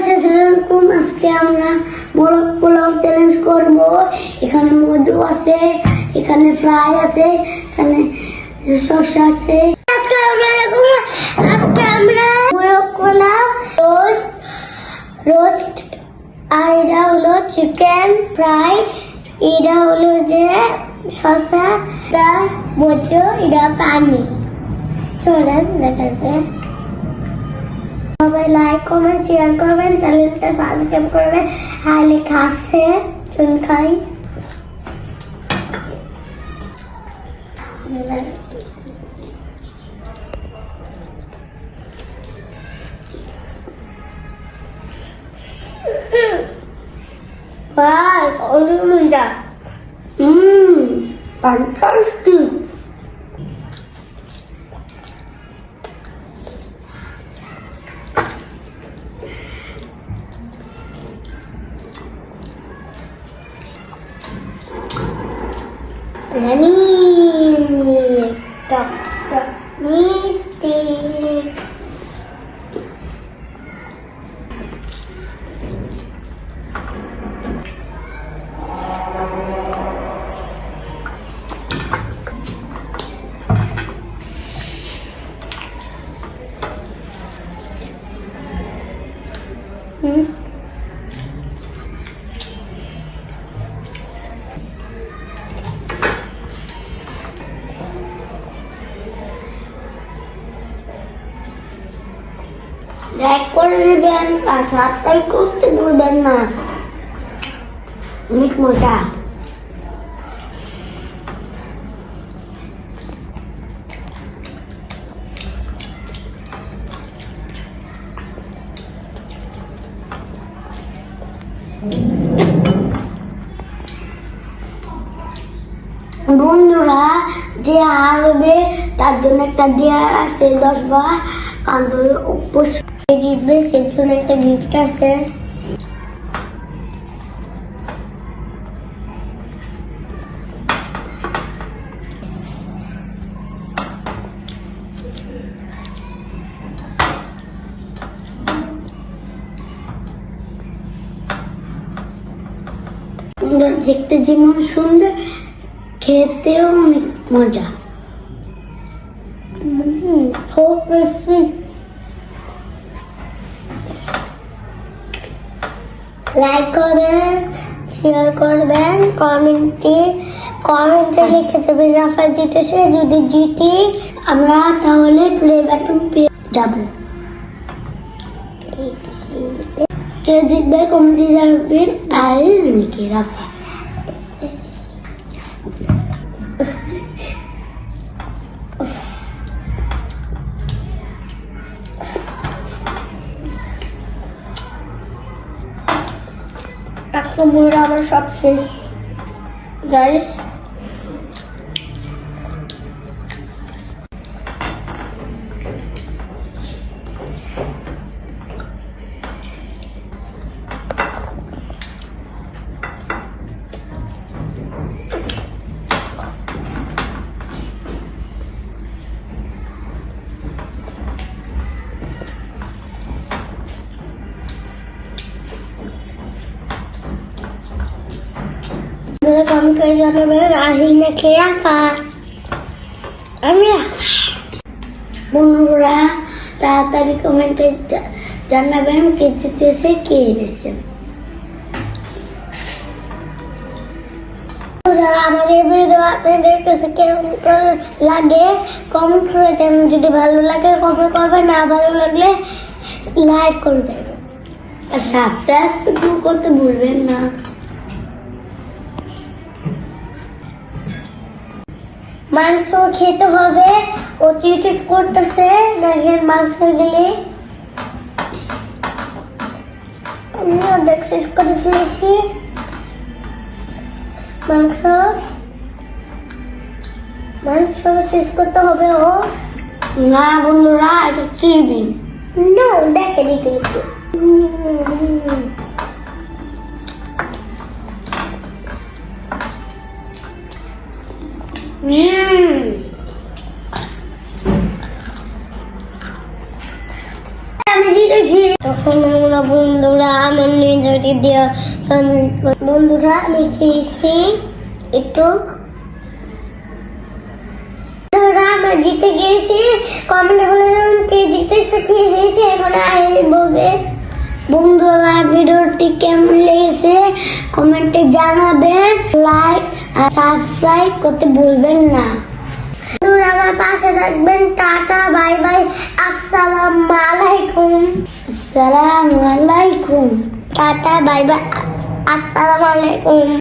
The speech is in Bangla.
আসসালামাইকুম আজকে আমরা মোরগ পোলাও চ্যালেঞ্জ করব। এখানে মধু আছে, এখানে ফ্রাই আছে, এখানে শসা আছে। আসসালামু আলাইকুম আজকে আমরা মোরগ পোলাও রোস্ট রোস্ট আর এটা হলো চিকেন ফ্রাই এটা হলো যে শসা, এটা মধু, এটা পানি। চলেন দেখাচ্ছে সবাই লাইক কমেন্ট শেয়ার করবেন চ্যানেলটা সাবস্ক্রাইব করবেন আর লেখা আছে চুন খাই। Wow, অনেক মজা। হুম fantastic Ні. Так, так. Ні. লাইক করে দেবেন আর সাবস্ক্রাইব করতে ভুলবেন না। অনেক মজা। বন্ধুরা, যে হারবে, তার জন্য একটা দেয়ার আছে, দশ বার কান ধরে অবশ্যই জিতবে সেই জন্য একটা গিফট আছে সুন্দর দেখতে যেমন সুন্দর খেতেও অনেক মজা হুম, খুব বেশি লাইক করবেন শেয়ার করবেন কমেন্টে কমেন্টে লিখে দেবেন রাফা জিতেছে যদি জিতি, আমরা তাহলে প্লে বাটন পেয়ে যাব। কে জিতবে কমেন্টে জানাবেন, আর লিখে রাখছি এখন মনে আমার সব শেষ। Guys Kami ke sana banget akhirnya ke Rafa. আমি বন্ধুরা তাড়াতাড়ি কমেন্টে জানাবেন কে জিতেছে কে বন্ধুরা, আমাদের ভিডিও আপনাদের কাছে কেমন করে লাগে কমেন্ট করে জানান। যদি ভালো লাগে কমেন্ট করবেন না ভালো লাগলে লাইক করবেন। আর সাবস্ক্রাইব করতে ভুলবেন না। মাংস খেতে হবে। ও চিট করতেছে দেখেন মাংস দিলে আমি অর্ধেক শেষ করে ফেলেছি। মাংস। মাংস শেষ করতে হবে ও। না বন্ধুরা এটা চিনি না দেখে দিতে আমি জিতেছি তখন আমরা বন্ধুরা আমার নিজেকে দেওয়া বন্ধুরা আমি খেয়েছি একটু জিতে গিয়েছি কমেন্টে বলে দেবেন কে জিতেছে এখন বলবে বন্ধুরা ভিডিওটি কেমন লেগেছে? কমেন্টে জানাবেন। লাইক সাবস্ক্রাইব করতে ভুলবেন না। দূর আমার পাশে থাকবেন, টাটা, বাই বাই, আসসালাম আলাইকুম। আসসালাম আলাইকুম। টাটা, বাই বাই, আসসালাম আলাইকুম।